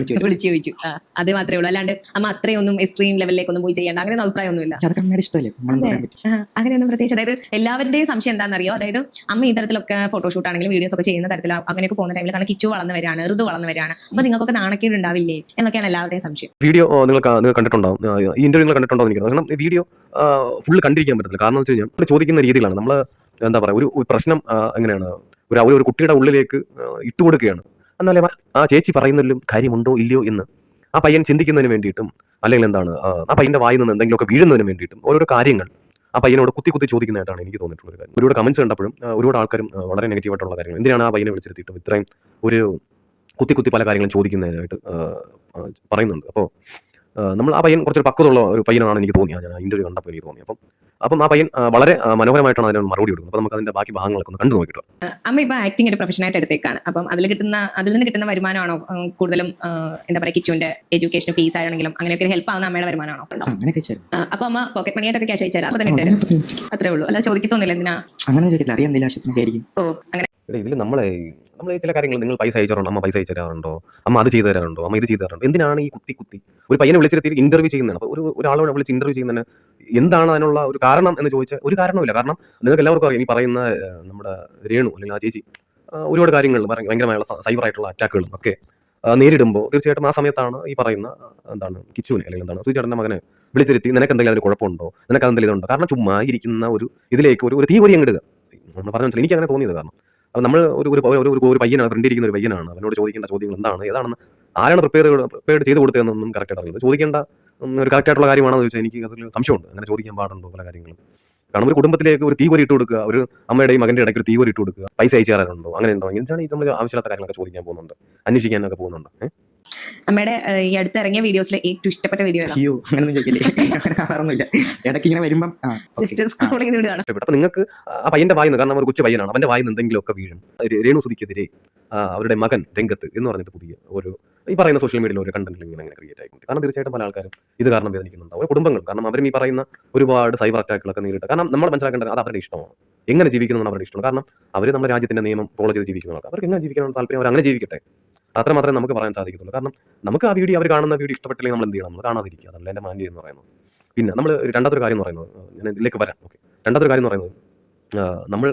വിളിച്ചു ചോദിച്ചു. വിളിച്ചു ചോദിച്ചു. അത് മാത്രമേ ഉള്ളൂ. അല്ലാണ്ട് അമ്മ അത്രയൊന്നും എക്സ്ട്രീം ലെവലിലേക്കൊന്നും പോയി ചെയ്യേണ്ട. അങ്ങനെ അഭിപ്രായമൊന്നുമില്ല പക്ഷെ അതൊക്കെ അമ്മയുടെ ഇഷ്ടമല്ലേ? അങ്ങനെയൊന്നും പ്രത്യേകിച്ച്. അതായത് എല്ലാവരുടെയും സംശയം എന്താണെന്നറിയോ? അതായത് അമ്മ ഈ തരത്തിലൊക്കെ ഫോട്ടോഷൂട്ട് ആണെങ്കിലും വീഡിയോസ് ഒക്കെ ചെയ്യുന്ന തരത്തിൽ അങ്ങനെയൊക്കെ പോകുന്ന ടൈമിൽ കാരണം കിച്ചു വളർന്നു വരാണ് ഋതു വളർന്നു വരാണ് അപ്പൊ നിങ്ങൾക്കൊക്കെ നാണക്കേട് ഉണ്ടാവില്ലേ? എന്നൊക്കെയാണ് എല്ലാവരുടെയും സംശയം. വീഡിയോ നിങ്ങൾ കണ്ടിട്ടുണ്ടാവും. ഈ ഇന്റർവ്യൂ നിങ്ങൾ കണ്ടിട്ടുണ്ടോ എനിക്ക് കാരണം വീഡിയോ ഫുള്ള് കണ്ടിരിക്കാൻ പറ്റത്തില്ല. കാരണം വെച്ച് കഴിഞ്ഞാൽ ചോദിക്കുന്ന രീതിയിലാണ്. നമ്മൾ എന്താ പറയുക ഒരു പ്രശ്നം എങ്ങനെയാണ്? ഒരു ഒരു- ഒരു കുട്ടിയുടെ ഉള്ളിലേക്ക് ഇട്ടുകൊടുക്കുകയാണ്. എന്നാലേ ആ- ചേച്ചി പറയുന്നതിലും കാര്യമുണ്ടോ ഇല്ലയോ എന്ന് ആ പയ്യൻ ചിന്തിക്കുന്നതിന് വേണ്ടിയിട്ടും അല്ലെങ്കിൽ എന്താണ് ആ, പയ്യന്റെ വായിൽ നിന്ന് എന്തെങ്കിലുമൊക്കെ വീഴുന്നതിന് വേണ്ടിയിട്ടും ഓരോരോ കാര്യങ്ങൾ ആ പയ്യനോട് കുത്തി കുത്തി ചോദിക്കുന്നതായിട്ടാണ് എനിക്ക് തോന്നിയിട്ടുള്ള ഒരു കാര്യം. ഒരുപാട് കമന്റ്സ് കണ്ടപ്പോഴും ഒരുപാട് ആൾക്കാരും വളരെ നെഗറ്റീവ് ആയിട്ടുള്ള കാര്യങ്ങൾ. എന്തിനാണ് ആ പയ്യനെ വിളിച്ചിരുത്തിയിട്ടും ഇത്രയും ഒരു കുത്തി കുത്തി പല കാര്യങ്ങളും ചോദിക്കുന്നതിനായിട്ട് പറയുന്നുണ്ട്. അപ്പോൾ നമ്മൾ ആ പയ്യൻ കുറച്ചൊരു പക്വതുള്ള ഒരു പയ്യനാണ് എനിക്ക് തോന്നിയത് ഞാൻ ഇന്റർവ്യൂ കണ്ടപ്പോൾ എനിക്ക് തോന്നി. അപ്പം അപ്പം ആ പയ്യൻ വളരെ മനോഹരമായിട്ടാണ് അതിന് മറുപടി കൊടുക്കുന്നത്. അപ്പോൾ നമുക്ക് അതിന്റെ ബാക്കി ഭാഗങ്ങളൊക്കെ ഒന്ന് കണ്ടു നോക്കിയിട്ട് അമ്മ ഇപ്പൊ ആക്ടിംഗ് ഒരു പ്രൊഫഷൻ ആയിട്ട് എടുത്തേക്കാണ്. അപ്പം അതിൽ കിട്ടുന്ന അതിൽ നിന്ന് കിട്ടുന്ന വരുമാനമാണോ? കൂടുതലും എന്താ പറയുക കിച്ചുവിന്റെ എഡ്യൂക്കേഷൻ ഫീസ് ആണെങ്കിലും അങ്ങനെയൊക്കെ ഹെൽപ്പ് ആവുന്ന അമ്മയുടെ വരുമാനമാണോ? അപ്പൊ അമ്മ പോക്കറ്റ് മണിയായിട്ടൊക്കെ ക്യാഷ് അയച്ചാൽ അപ്പൊ തന്നെ അത്രേ ഉള്ളൂ. അല്ല ചോദിക്കത്തൊന്നുമില്ല എന്തിനാ? അങ്ങനെ ചോദിക്കില്ല അറിയാം എന്തെങ്കിലും ആവശ്യത്തിനൊക്കെ ആയിരിക്കും. ഓ അങ്ങനെ ഇതിൽ നമ്മളെ നമ്മൾ ചില കാര്യങ്ങൾ നിങ്ങൾ പൈസ അയച്ചാറുണ്ടോ അമ്മ പൈസ അയച്ചു തരാറുണ്ടോ? അമ്മ അത് ചെയ്തു തരാറുണ്ടോ? അമ്മ ഇത് ചെയ്തു തരാറുണ്ടോ? എന്തിനാണ് ഈ കുത്തി കുത്തി? ഒരു പയ്യനെ വിളിച്ചിരുത്തി ഇന്റർവ്യൂ ചെയ്യുന്നതാണ്. അപ്പോൾ ഒരു ഒരാളോട് വിളിച്ച് ഇന്റർവ്യൂ ചെയ്യുന്നതിന് എന്താണ് അതിനുള്ള ഒരു കാരണം എന്ന് ചോദിച്ചാൽ ഒരു കാരണമില്ല കാരണം നിങ്ങൾക്ക് എല്ലാവർക്കും അറിയാം ഈ പറയുന്ന നമ്മുടെ രേണു അല്ലെങ്കിൽ ആ ചേച്ചി ഒരുപാട് കാര്യങ്ങൾ ഭയങ്കര- ഭയങ്കരമായുള്ള സൈബർ ആയിട്ടുള്ള അറ്റാക്കുകളും ഒക്കെ നേരിടുമ്പോൾ തീർച്ചയായിട്ടും ആ സമയത്താണ് ഈ പറയുന്ന എന്താണ് കിച്ചുവിനെ അല്ലെങ്കിൽ എന്താണ് സുചേട്ടന്റെ മകനെ വിളിച്ചിരുത്തി നിനക്ക് എന്തെങ്കിലും അതിന് കുഴപ്പമുണ്ടോ? നിനക്ക് അതെന്തെങ്കിലും ഇതുണ്ടോ? കാരണം ചുമ്മാ ഇരിക്കുന്ന ഒരു ഇതിലേക്ക് ഒരു ഒരു തീ പൊരി അങ്ങിടുക നമ്മൾ പറഞ്ഞു എനിക്ക് അങ്ങനെ തോന്നിയത് കാരണം അപ്പോൾ നമ്മൾ ഒരു ഒരു ഒരു ഒരു- പയ്യനാണ് ഫ്രണ്ട് ഇരിക്കുന്ന ഒരു പയ്യനാണ്. അവനോട് ചോദിക്കേണ്ട ചോദ്യങ്ങൾ എന്താണ് ഏതാണെന്ന് ആരാണ് പ്രിപ്പയർ പ്രിപ്പയർ ചെയ്ത് കൊടുത്തതെന്നൊന്നും കറക്റ്റായിട്ട് അറിയില്ല. ചോദിക്കേണ്ട ഒരു കറക്റ്റ് ആയിട്ടുള്ള കാര്യമാണെന്ന് ചോദിച്ചാൽ എനിക്ക് അതിൽ സംശയമുണ്ട്. അങ്ങനെ ചോദിക്കാൻ പാടുണ്ടോ പല കാര്യങ്ങളും. കാരണം ഒരു കുടുംബത്തിലേക്ക് ഒരു തീവരി ഇട്ട് കൊടുക്കുക ഒരു അമ്മയുടെയും മകന്റെ ഇടയ്ക്ക് ഒരു തീവരി ഇട്ട് കൊടുക്കുക പൈസ അയച്ചു തരാറുണ്ടോ അങ്ങനെ ഉണ്ടോ? എന്താണ് ഈ നമ്മൾ ആവശ്യമില്ലാത്ത കാര്യങ്ങളൊക്കെ ചോദിക്കാൻ പോകുന്നുണ്ട് അന്വേഷിക്കാനൊക്കെ പോകുന്നുണ്ട്? അമ്മയുടെ ഈ അടുത്ത് ഇറങ്ങിയ വീഡിയോസിൽ ഏറ്റവും ഇഷ്ടപ്പെട്ട വീഡിയോ അയ്യോ അങ്ങനൊന്നും ചോദിക്കില്ലേ? അങ്ങനെ കാണാറൊന്നുമില്ല ഇടയ്ക്ക് ഇങ്ങനെ വരുമ്പം ആ ഓക്കെ. ജസ്റ്റ് സ്ക്രോൾ ചെയ്ത് വിടുകയാണ്. അപ്പൊ നിങ്ങൾക്ക് ആ പയ്യന്റെ വായിന്ന് കാരണം ഒരു കൊച്ചു പയ്യനാണ് അവന്റെ വായിന്ന് എന്തെങ്കിലുമൊക്കെ വീഴും. രേ- രേണു സുധിക്കെതിരെ അവരുടെ മകൻ രംഗത്ത് എന്ന് പറഞ്ഞിട്ട് പുതിയ ഒരു ഈ പറയുന്ന സോഷ്യൽ മീഡിയയിൽ ഒരു കണ്ടന്റ് ഇങ്ങനെ അങ്ങനെ ക്രിയേറ്റ് ആയിക്കൊണ്ട് കാരണം തീർച്ചയായിട്ടും പല ആൾക്കാരും ഇത് കാരണം വേദനിക്കുന്നുണ്ടാവും. കുടുംബങ്ങൾ കാരണം അവരും ഈ പറയുന്ന ഒരുപാട് സൈബർ അറ്റാക്കുകളൊക്കെ നേരിട്ട് കാരണം നമ്മൾ മനസ്സിലാക്കേണ്ടത് അത് അവരുടെ ഇഷ്ടമാണ്. എങ്ങനെ ജീവിക്കണം അവരുടെ ഇഷ്ടമാണ് കാരണം അവർ നമ്മുടെ രാജ്യത്തിന്റെ നിയമം ഫോളോ ചെയ്ത് ജീവിക്കുന്നവർക്ക് അവർക്ക് എങ്ങനെ ജീവിക്കണം താല്പര്യം അവർ അങ്ങനെ ജീവിക്കട്ടെ. അത്ര മാത്രമേ നമുക്ക് പറയാൻ സാധിക്കത്തുള്ളൂ. കാരണം നമുക്ക് ആ വീഡിയോ അവർ കാണുന്ന വീഡിയോ ഇഷ്ടപ്പെട്ടില്ലെങ്കിൽ നമ്മൾ എന്ത് ചെയ്യണം? നമ്മൾ കാണാതിരിക്കുക. അതല്ല എന്റെ മാൻഡി എന്ന് പറയുന്നത്. പിന്നെ നമ്മൾ രണ്ടാമത്തെ കാര്യം എന്ന് പറയുന്നത് ഞാൻ ഇതിലേക്ക് വരാം. ഓക്കെ രണ്ടാമത്തെ കാര്യം എന്ന് പറയുന്നത് നമ്മൾ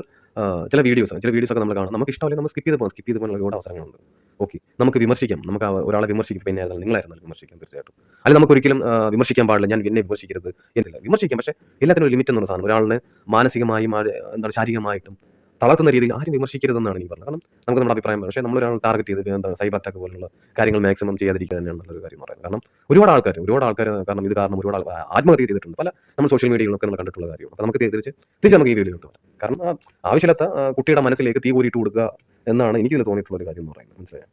ചില വീഡിയോസ് ചില വീഡിയോസ് ഒക്കെ നമ്മൾ കാണാം. നമുക്ക് ഇഷ്ടമല്ലെങ്കിൽ നമ്മൾ സ്കിപ്പ് ചെയ്ത് പോകാം. സ്കിപ്പ് ചെയ്ത് പോകാനുള്ള ഒരുപാട് അവസരങ്ങളുണ്ട്. ഓക്കെ നമുക്ക് വിമർശിക്കാം. നമുക്ക് ഒരാളെ വിമർശിക്കും. പിന്നെ ആയിരുന്നാലും നിങ്ങളായിരുന്നാലും വിമർശിക്കാം തീർച്ചയായിട്ടും. അല്ലെങ്കിൽ നമുക്ക് ഒരിക്കലും വിമർശിക്കാൻ പാടില്ല. ഞാൻ എന്നെ വിമർശിക്കരുത് എന്നില്ല. വിമർശിക്കാം. പക്ഷേ എല്ലാത്തിനും ഒരു ലിമിറ്റ് എന്നുള്ള സാധനം. ഒരാളിനെ മാനസികമായും എന്താണ് ശാരീരികമായിട്ടും തളർത്തുന്ന രീതിയിൽ ആരും വിമർശിക്കരുതെന്നാണ് എനിക്ക് പറഞ്ഞത്. കാരണം നമുക്ക് നമ്മുടെ അഭിപ്രായം പക്ഷേ നമ്മൾ ഒരാൾ ടാർഗറ്റ് ചെയ്ത് എന്താ സൈബർ അറ്റാക്ക് പോലുള്ള കാര്യങ്ങൾ മാക്സിമം ചെയ്യാതിരിക്കുക തന്നെയാണ് ഒരു കാര്യം പറയാം പറയുന്നത്. കാരണം ഒരുപാട് ആൾക്കാർ ഒരുപാട് ആൾക്കാർ കാരണം ഇത് കാരണം ഒരുപാട് ആത്മഹത്യ ചെയ്തിട്ടുണ്ട്. പല നമ്മൾ സോഷ്യൽ മീഡിയയിലൊക്കെ നമ്മൾ കണ്ടിട്ടുള്ള കാര്യമാണ്. അപ്പോൾ നമുക്ക് തിരിച്ച് തിരിച്ച് നമുക്ക് ഈ വീഡിയോ വരാം. കാരണം ആവശ്യമില്ലാത്ത കുട്ടിയുടെ മനസ്സിലേക്ക് തീ കൂരിയിട്ട് കൊടുക്കുക എന്നാണ് എനിക്ക് തോന്നിയിട്ടുള്ള ഒരു കാര്യം എന്ന് പറയുന്നത്. മനസ്സിലായോ?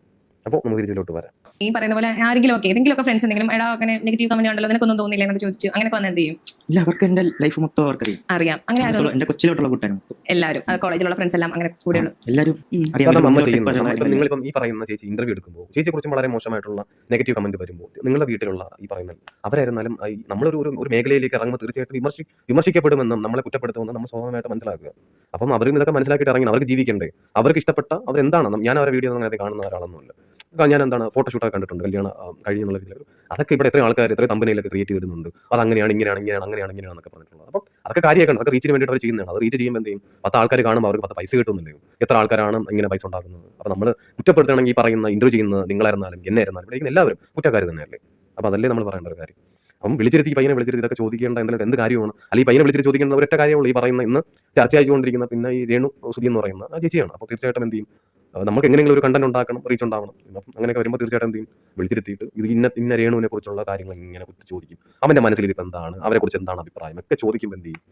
അപ്പോൾ നമുക്ക് തിരിച്ചിലോട്ട് വരാം. ഈ പറയുന്ന പോലെ ആരെങ്കിലും ഒക്കെ ഏതെങ്കിലും ഒക്കെ ഫ്രണ്ട്സ് എന്തെങ്കിലും എടാ അങ്ങനെ നെഗറ്റീവ് കമന്റ് ഉണ്ടല്ലോ നിനക്കൊന്നും തോന്നില്ല എന്നൊക്കെ ചോദിച്ചു. അങ്ങനെ വന്ന് എന്ത് ചെയ്യും? ഇല്ല അവർക്ക് എന്റെ ലൈഫ് മൊത്തം അവർക്കറിയാം. അറിയാം. അങ്ങനെ ആരും എന്റെ കൊച്ചിലോട്ടുള്ള കൂട്ടാനും എല്ലാവരും കോളേജിലുള്ള ഫ്രണ്ട്സ് എല്ലാം അങ്ങനെ കൂടെയുള്ളൂ എല്ലാവരും നിങ്ങളിപ്പം ഈ പറയുന്ന ചേച്ചി ഇന്റർവ്യൂ എടുക്കുമ്പോൾ ചേച്ചിയെ കുറിച്ച് വളരെ മോശമായിട്ടുള്ള നെഗറ്റീവ് കമന്റ് വരുമ്പോൾ നിങ്ങളുടെ വീട്ടിലുള്ള ഈ പറയുന്ന അവരായിരുന്നാലും നമ്മളൊരു ഒരു ഒരു മേഖലയിലേക്ക് ഇറങ്ങുമ്പോൾ തീർച്ചയായിട്ടും വിമർശി വിമർശിക്കപ്പെടുമെന്നും നമ്മളെ കുറ്റപ്പെടുത്തുമെന്നും നമ്മൾ സ്വാഭാവികമായിട്ട് മനസ്സിലാക്കുക. അപ്പം അവരും ഇതൊക്കെ മനസ്സിലാക്കിയിട്ട് ഇറങ്ങി അവർക്ക് ജീവിക്കണ്ടേ? അവർക്ക് ഇഷ്ടപ്പെട്ട അവർ അവരെന്താണ്? ഞാൻ അവരുടെ വീഡിയോ അങ്ങനെ കാണുന്ന ഒരാളൊന്നുമില്ല. ഞാൻ എന്താണ് ഫോട്ടോഷൂട്ടൊക്കെ കണ്ടിട്ടുണ്ട്. കല്യാണം കഴിയുന്നുള്ള രീതിയിൽ അതൊക്കെ ഇവിടെ എത്ര ആൾക്കാർ എത്ര കമ്പനിയിലൊക്കെ ക്രിയേറ്റ് വരുന്നുണ്ട് അത് അങ്ങനെയാണ് ഇങ്ങനെയാണ് ഇങ്ങനെയാണ് അങ്ങനെയാണ് ഇങ്ങനെയാണെന്നൊക്കെ പറഞ്ഞിട്ടുള്ളത്. അപ്പം അതൊക്കെ കാര്യമാക്കണം അതൊക്കെ റീച്ചിന് വേണ്ടിയിട്ട് അവർ ചെയ്യുന്നതാണ്. അത് റീച്ച് ചെയ്യുമ്പോൾ എന്ത് ചെയ്യും? പത്ത് ആൾക്കാർ കാണുമ്പോൾ അവർക്ക് പത്ത് പൈസ കിട്ടുന്നില്ലയോ എത്ര ആൾക്കാരാണ് ഇങ്ങനെ പൈസ ഉണ്ടാക്കുന്നത്? അപ്പോൾ നമ്മൾ കുറ്റപ്പെടുത്തണമെങ്കിൽ പറയുന്ന ഇന്റർവ്യൂ ചെയ്യുന്ന നിങ്ങളായിരുന്നാലും എന്നെ ആയിരുന്നാലും ഇവിടെ എല്ലാവരും കുറ്റക്കാർ തന്നെയല്ലേ? അപ്പോൾ അതല്ലേ നമ്മൾ പറയേണ്ട ഒരു കാര്യം. അപ്പം വിളിച്ചിരുത്തി ഈ പയ്യനെ വിളിച്ചിരുത്തി ഇതൊക്കെ ചോദിക്കേണ്ട എന്തെങ്കിലും എന്ത് കാര്യമാണ്? അല്ലെങ്കിൽ പയ്യനെ വിളിച്ചിട്ട് ചോദിക്കേണ്ട ഒരൊറ്റ കാര്യമുള്ളൂ ഈ പറയുന്ന ഇന്ന് ചർച്ചയായിക്കൊണ്ടിരിക്കുന്ന പിന്നെ ഈ രേണു സുധി എന്ന് പറയുന്ന ആ ചേച്ചിയാണ്. അപ്പോൾ തീർച്ചയായിട്ടും എന്ത് ചെയ്യും? ആ, നമുക്ക് എങ്ങനെയെങ്കിലും ഒരു കണ്ടന്റ് ഉണ്ടാക്കണം റീച്ച് ഉണ്ടാവണം. അങ്ങനെയൊക്കെ വരുമ്പോൾ തീർച്ചയായിട്ടും എന്ത് ചെയ്യും? വിളിച്ചിരുത്തിയിട്ട് ഇത് ഇന്ന ഇന്ന രേണുവിനെ കുറിച്ചുള്ള കാര്യങ്ങൾ ഇങ്ങനെ കുറിച്ച് ചോദിക്കും. അവന്റെ മനസ്സിൽ ഇതിപ്പോൾ എന്താണ്? അവരെ കുറിച്ച് എന്താണ് അഭിപ്രായം? ഒക്കെ ചോദിക്കുമ്പോൾ എന്ത് ചെയ്യും?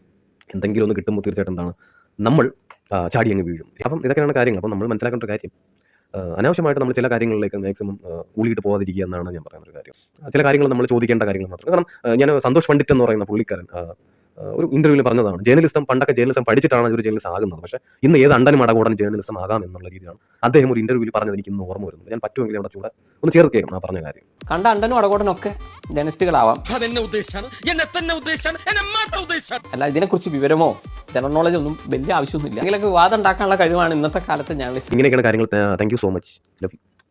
എന്തെങ്കിലും ഒന്ന് കിട്ടുമ്പോൾ തീർച്ചയായിട്ടും എന്താണ്? നമ്മൾ ചാടി അങ്ങ് വീഴും. അപ്പം ഇതൊക്കെയാണ് കാര്യങ്ങൾ. അപ്പം നമ്മൾ മനസ്സിലാക്കേണ്ട കാര്യം അനാവശ്യമായിട്ട് നമ്മൾ ചില കാര്യങ്ങളിലേക്ക് മാക്സിമം ഊളിയിട്ട് പോകാതിരിക്കുക എന്നാണ് ഞാൻ പറയുന്ന ഒരു കാര്യം. ചില കാര്യങ്ങൾ നമ്മൾ ചോദിക്കേണ്ട കാര്യങ്ങൾ മാത്രം. കാരണം ഞാൻ സന്തോഷ് പണ്ഡിറ്റ് എന്ന് പറയുന്ന പുള്ളിക്കാരൻ ഒരു ഇന്റർവ്യൂവിൽ പറഞ്ഞതാണ്. ജേർണലിസം പണ്ടൊക്കെ ജേർണലിസം പഠിച്ചിട്ടാണ് ഒരു ജേർണലിസം ആകുന്നത്. പക്ഷേ ഇന്ന് ഏത് അണ്ടനും അടകൂടൻ ജേർണലിസം ആകാം എന്നുള്ള രീതിയാണ് അദ്ദേഹം ഒരു ഇന്റർവ്യൂവിൽ പറഞ്ഞത് എനിക്ക് ഇന്ന് ഓർമ്മ വരുന്നത് ഞാൻ പറ്റുമെങ്കിൽ അവിടെ ചൂടെ ഒന്ന് ചേർക്കുകയും ആ പറഞ്ഞ കാര്യം. കണ്ട അണ്ടനും അടകൂടനൊക്കെ ഒക്കെ ജേർണലിസ്റ്റുകളാവാം അതെന്നെ ഉദ്ദേശാണ്? എന്നെ തന്നെ ഉദ്ദേശാണ്? എന്നെ മാത്രം ഉദ്ദേശാണ്? അല്ല ഇതിനെക്കുറിച്ച് വിവരമോ? ജനറൽ നോളജ് ഒന്നും വലിയ ആവശ്യമൊന്നുമില്ല. എന്തെങ്കിലുമൊക്കെ വാദം ഉണ്ടാക്കാനുള്ള കഴിവാണ് ഇന്നത്തെ കാലത്ത് ഞാൻ ഇങ്ങനെയൊക്കെയാണ് കാര്യങ്ങൾ. Thank you so much love you